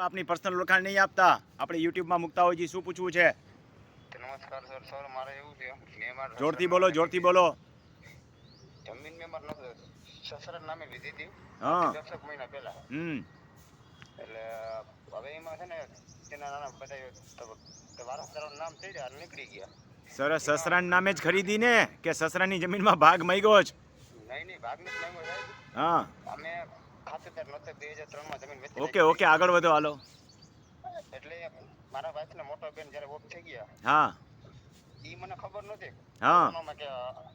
આપની પર્સનલ ઓળખાણ નહીં આપતા. આપણે યુટ્યુબમાં મૂકતા હોય શું પૂછવું છે? નમસ્કાર સર સર મારે એવું છે. જોરથી બોલો જોરથી બોલો. જમીન મેં મારા સસરા નામે લીધી હતી. હા. દસક મહિના પહેલા. હમ. એટલે હવે એમાં છે ને તેના નાના બધા વારસદારોનું નામ થઈ ગયા નીકળી ગયા. સરસ સસરા નામે જ ખરીદી ને કે સસરાની જમીનમાં ભાગ માંગ્યો જ? નહીં નહીં ભાગ નથી હા. અમે નહોતા ઓકે ઓકે આગળ વધો હાલો. એટલે મારા વાઈફના મોટો બેન જ્યારે ઓફ થઈ ગયા હા. ઈ મને ખબર નથી હા. કે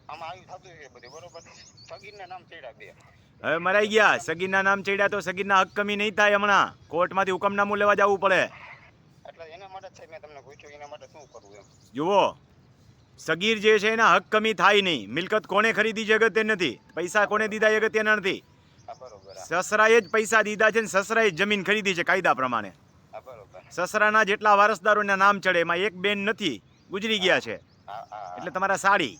આમાં આવી થતું છે બધું બરોબર? સગીરના નામ ચડ્યા બે. હવે મરાઈ ગયા. સગીરના નામ ચડ્યા તો સગીરના હક કમી નહીં થાય હમણાં. કોર્ટમાંથી હુકમનામું લેવા જવું પડે. એટલે એના માટે છે મેં તમને પૂછ્યું એના માટે શું કરવું એમ? જુઓ. સગીર જે છે એના હક કમી થાય નહીં. મિલકત કોને ખરીદી અગત્ય નથી. પૈસા કોને દીધા એ અગત્યના નથી. સસરાએ જ પૈસા દીધા છે ને સસરાએ જ જમીન ખરીદી છે કાયદા પ્રમાણે. સસરાના જેટલા વારસદારોના નામ ચડે એમાં એક બેન નથી ગુજરી ગયા છે. એટલે તમારા સાડી.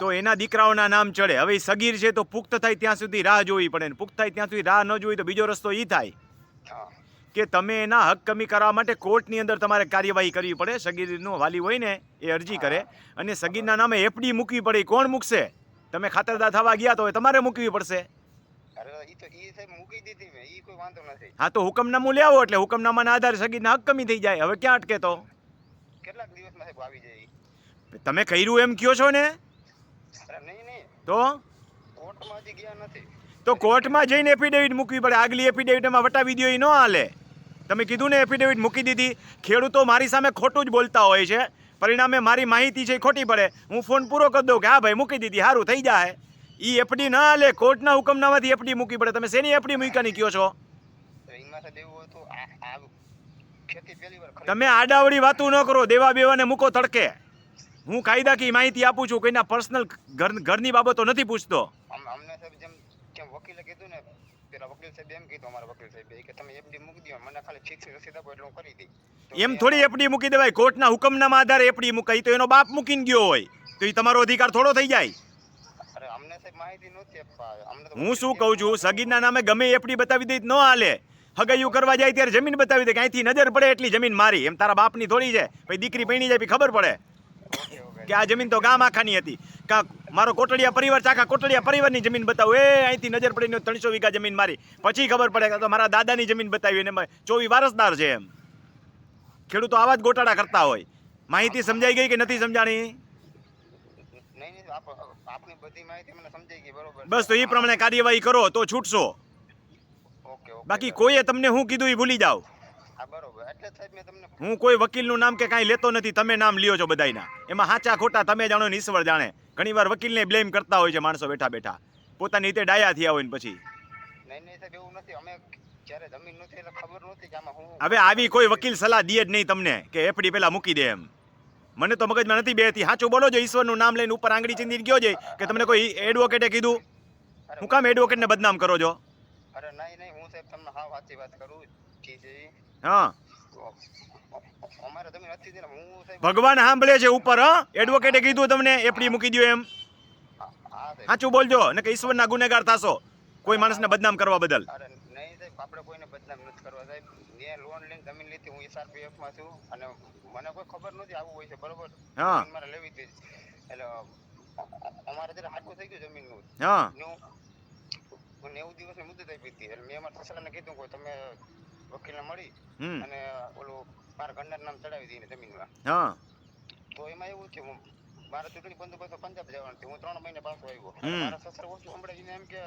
તો એના દીકરાઓના નામ ચડે. હવે સગીર છે તો પુખ્ત થાય ત્યાં સુધી રાહ જોવી પડે ને. પુખ્ત થાય ત્યાં સુધી રાહ ન જોવી તો બીજો રસ્તો એ થાય. કે તમે એના હક કમી કરવા માટે કોર્ટની અંદર તમારે કાર્યવાહી કરવી પડે. સગીરનો વાલી હોય ને એ અરજી કરે. અને સગીરના નામે એફડી મૂકવી પડે. કોણ મૂકશે? તમે ખાતરદાર થવા ગયા તો તમારે મૂકવી પડશે. હા તો હુકમનામું લેવો એટલે હુકમનામાના આધારે સગીરના હક કમી થઈ જાય. હવે ક્યાં અટકે તો? કેટલાક દિવસમાં સાહેબ આવી જાય તમે કર્યું એમ કયો છો ને? તો? કોર્ટમાં હજી ગયા નથી. તો કોર્ટમાં જઈને એફિડેવિટ મૂકવી પડે. આગલી એફિડેવિટમાં વટાવી દો એ ન હાલે. તમે કીધું ને એફિડેવિટ મૂકી દીધી. ખેડૂતો મારી સામે ખોટું જ બોલતા હોય છે. પરિણામે મારી માહિતી છે ખોટી પડે. હું ફોન પૂરો કરી દઉં કે હા ભાઈ મૂકી દીધી. સારું થઈ જાય એ એફડી ના હાલે કોર્ટના હુકમનામાંથી એફડી મૂકી પડે. તમે શેની એફડી મૂકવાની કયો છો. તમે આડાવડી વાતું ન કરો દેવા બેવાને મૂકો તડકે. હું કાયદાકી માહિતી આપું છું કોઈના પર્સનલ ઘર ઘરની બાબતો નથી પૂછતો. અમને સાહેબ જેમ જેમ વકીલે કીધું ને પેલા વકીલ સાહેબ એમ કીધું અમારા વકીલ સાહેબ કે તમે એફડી મૂકી દો મને ખાલી ફિક્સ રસીદ આપો એટલે હું કરી દઈ એમ થોડી એફડી મૂકી દેવાય. કોર્ટના હુકમનામા આધારે એફડી મૂકાય. તો એનો બાપ મૂકીને ગયો હોય. તો એ તમારો અધિકાર થોડો થઈ જાય. હું શું કહું છું? સગીરના નામે ગમે એફડી બતાવી દઈ ન હાલે. હગાયું કરવા જાય ત્યારે જમીન બતાવી દે કે અહીંથી નજર પડે એટલી જમીન મારી. એમ તારા બાપની થોડી છે. પછી દીકરી પૈણી જાય પછી ખબર પડે. કે આ જમીન તો ગામ આખાની હતી. કા મારો કોટડિયા પરિવાર આખા કોટડિયા પરિવારની જમીન બતાવું. એ અહીંથી નજર પડીને ત્રણસો વીઘા જમીન મારી. પછી ખબર પડે કે તો મારા દાદાની જમીન બતાવી અને ચોવી વારસદાર છે એમ. ખેડૂતો આવા જ ગોટાળા કરતા હોય. માહિતી સમજાઈ ગઈ કે નથી સમજાણી? નહીં નહીં આપની બધી માહિતી મને સમજાઈ ગઈ બરોબર. બસ તો એ પ્રમાણે કાર્યવાહી કરો તો છૂટશો. ઓકે બાકી કોઈએ તમને હું કીધું એ ભૂલી જાઓ. હા કોઈ વકીલનું નામ કે કાંઈ લેતો નથી તમે નામ લ્યો છો બધાયના. એમાં સાચા ખોટા તમે જાણો ને ઈશ્વર જાણે. ઘણીવાર વકીલને બ્લેમ કરતા હોય છે માણસો બેઠા બેઠા. પોતાની રીતે ડાયા થયા હોય ને પછી. હવે આવી કોઈ વકીલ સલાહ દે જ નહીં તમને કે એફડી પેલા મૂકી દે એમ. મને તો મગજમાં નથી બેતી સાચું બોલો છો ઈશ્વરનું નામ લઈને ઉપર આંગળી ચીંધીને ગયો છે કે તમને કોઈ એડવોકેટે કીધું? હું કામ એડવોકેટને બદનામ કરો છો? અરે નહીં નહીં હું સાહેબ તમને હા સાચી વાત કરું જી હા. અમારે જમીન હતી જ હું સાહેબ ભગવાન સાંભળે છે ઉપર હા? એડવોકેટે કીધું તમને એફડી મૂકી દો એમ. હાચું સાચું બોલજો ને કે ઈશ્વરના ગુનેગાર થશો. કોઈ માણસને બદનામ કરવા બદલ. આપણે કોઈને બદનામ નથી કરવા સાહેબ. મેં લોન લઈને જમીન લીધી હું એસઆરપીએફમાં છું અને મને કોઈ ખબર નથી આવું હોય છે બરોબર? મારે લેવી હતી એટલે અમારે જરા હાટું થઈ ગયું જમીનનું નેવું દિવસ દિવસની મુદત આપી હતી. એટલે મેં સસરા ને કીધું કે તમે વકીલ ને મળી અને ઓલું મારા ગંડાર નામ ચડાવી દઈને જમીનમાં તો એમાં એવું છે હું મારા ચૂંટણી બંદોબસ્ત પંજાબ જવાનું હું ત્રણ મહિને પાછો આવ્યો. મારા સસરા ઓછું સંભળાવીને એમ કે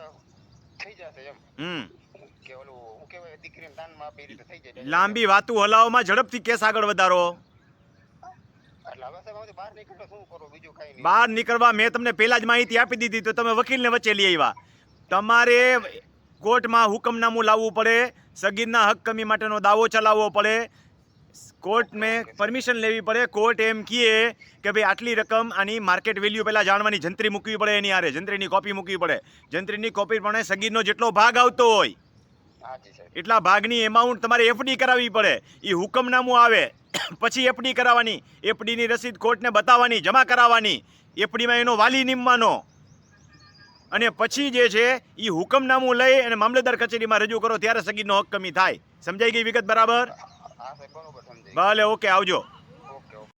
થઈ જશે એમ. હમ. કે ઓલું હું કહેવાય દીકરીને દાનમાં આપે રીતે થઈ જાય. લાંબી વાતું હલાવવામાં ઝડપથી કેસ આગળ વધારો. બહાર નીકળવા મેં તમને પહેલા જ માહિતી આપી દીધી તો તમે વકીલને વચ્ચે લઈ આવ્યા. તમારે કોર્ટમાં હુકમનામું લાવવું પડે સગીરના હક કમી માટેનો દાવો ચલાવવો પડે કોર્ટને પરમિશન લેવી પડે. કોર્ટ એમ કહે કે ભાઈ આટલી રકમ આની માર્કેટ વેલ્યુ પહેલાં જાણવાની જંત્રી મૂકવી પડે એની આરે જંત્રીની કોપી મૂકવી પડે. જંત્રીની કોપી પ્રમાણે સગીરનો જેટલો ભાગ આવતો હોય એટલા ભાગની એમાઉન્ટ તમારે એફડી કરાવવી પડે. એ હુકમનામું આવે. પછી એફડી કરાવવાની એફડીની રસીદ કોર્ટને બતાવવાની જમા કરાવવાની. એફડીમાં એનો વાલી નિમવાનો. અને પછી જે છે એ હુકમનામું લઈ અને મામલતદાર કચેરીમાં રજૂ કરો ત્યારે સગીરનો હક કમી થાય. સમજાઈ ગઈ વિગત બરાબર? ભલે ઓકે આવજો.